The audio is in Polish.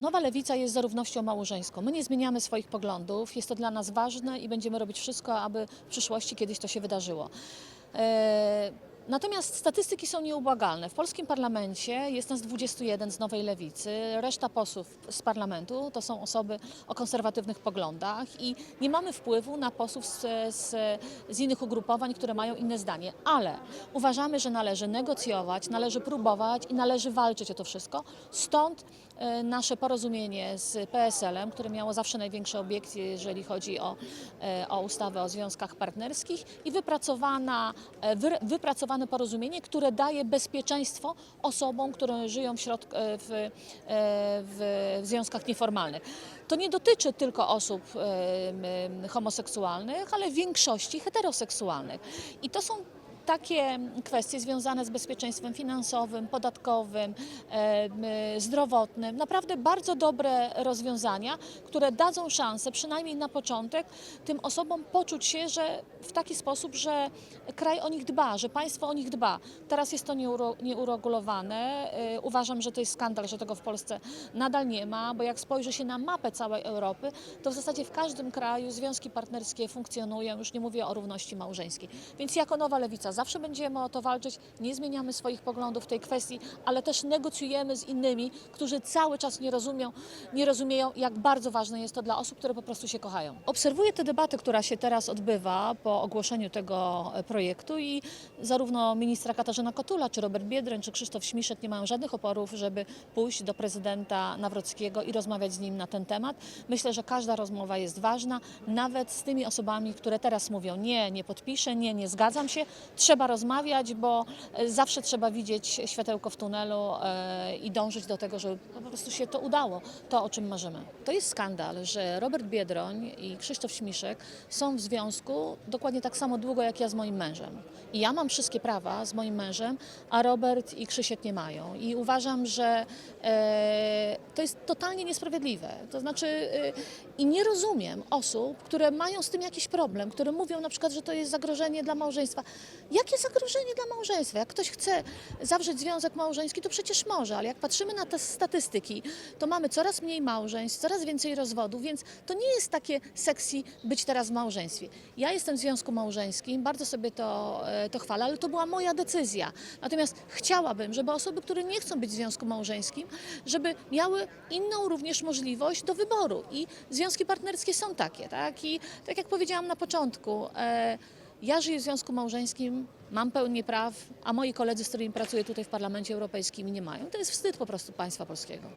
Nowa lewica jest za równością małżeńską. My nie zmieniamy swoich poglądów. Jest to dla nas ważne i będziemy robić wszystko, aby w przyszłości kiedyś to się wydarzyło. E, Natomiast statystyki są nieubłagalne. W polskim parlamencie jest nas 21 z Nowej Lewicy. Reszta posłów z parlamentu to są osoby o konserwatywnych poglądach i nie mamy wpływu na posłów z, z, z innych ugrupowań, które mają inne zdanie. Ale uważamy, że należy negocjować, należy próbować i należy walczyć o to wszystko. Stąd nasze porozumienie z PSL-em, które miało zawsze największe obiekcje, jeżeli chodzi o, e, o ustawę o związkach partnerskich i wypracowana, e, wy, wypracowane porozumienie, które daje bezpieczeństwo osobom, które żyją w, środ, e, w, e, w, związkach nieformalnych. To nie dotyczy tylko osób e, homoseksualnych, ale w większości heteroseksualnych. I to są takie kwestie związane z bezpieczeństwem finansowym, podatkowym, m, zdrowotnym. Naprawdę bardzo dobre rozwiązania, które dadzą szansę, przynajmniej na początek, tym osobom poczuć się, że w taki sposób, że kraj o nich dba, że państwo o nich dba. Teraz jest to nieuregulowane. E, Uważam, że to jest skandal, że tego w Polsce nadal nie ma, bo jak spojrzy się na mapę całej Europy, to w zasadzie w każdym kraju związki partnerskie funkcjonują, już nie mówię o równości małżeńskiej. Więc jako Nowa Lewica zawsze będziemy o to walczyć, nie zmieniamy swoich poglądów w tej kwestii, ale też negocjujemy z innymi, którzy cały czas nie rozumią, nie rozumieją, jak bardzo ważne jest to dla osób, które po prostu się kochają. Obserwuję tę debatę, która się teraz odbywa po ogłoszeniu tego projektu i zarówno ministra Katarzyna Kotula, czy Robert Biedroń, czy Krzysztof Śmiszek nie mają żadnych oporów, żeby pójść do prezydenta Nawrockiego i rozmawiać z nim na ten temat. Myślę, że każda rozmowa jest ważna, nawet z tymi osobami, które teraz mówią nie, nie podpiszę, nie, nie zgadzam się. Trzeba rozmawiać, bo e, zawsze trzeba widzieć światełko w tunelu e, i dążyć do tego, żeby po prostu się to udało, to o czym marzymy. To jest skandal, że Robert Biedroń i Krzysztof Śmiszek są w związku dokładnie tak samo długo jak ja z moim mężem. I ja mam wszystkie prawa z moim mężem, a Robert i Krzysiek nie mają. I uważam, że e, to jest totalnie niesprawiedliwe. To znaczy, i nie rozumiem osób, które mają z tym jakiś problem, które mówią na przykład, że to jest zagrożenie dla małżeństwa. Jakie zagrożenie dla małżeństwa? Jak ktoś chce zawrzeć związek małżeński, to przecież może, ale jak patrzymy na te statystyki, to mamy coraz mniej małżeństw, coraz więcej rozwodów, więc to nie jest takie sexy być teraz w małżeństwie. Ja jestem w związku małżeńskim, bardzo sobie to, e, to chwalę, ale to była moja decyzja. Natomiast chciałabym, żeby osoby, które nie chcą być w związku małżeńskim, żeby miały inną również możliwość do wyboru. I związki partnerskie są takie, tak? I tak jak powiedziałam na początku, e, ja żyję w związku małżeńskim, mam pełnię praw, a moi koledzy, z którymi pracuję tutaj w Parlamencie Europejskim, nie mają. To jest wstyd po prostu państwa polskiego.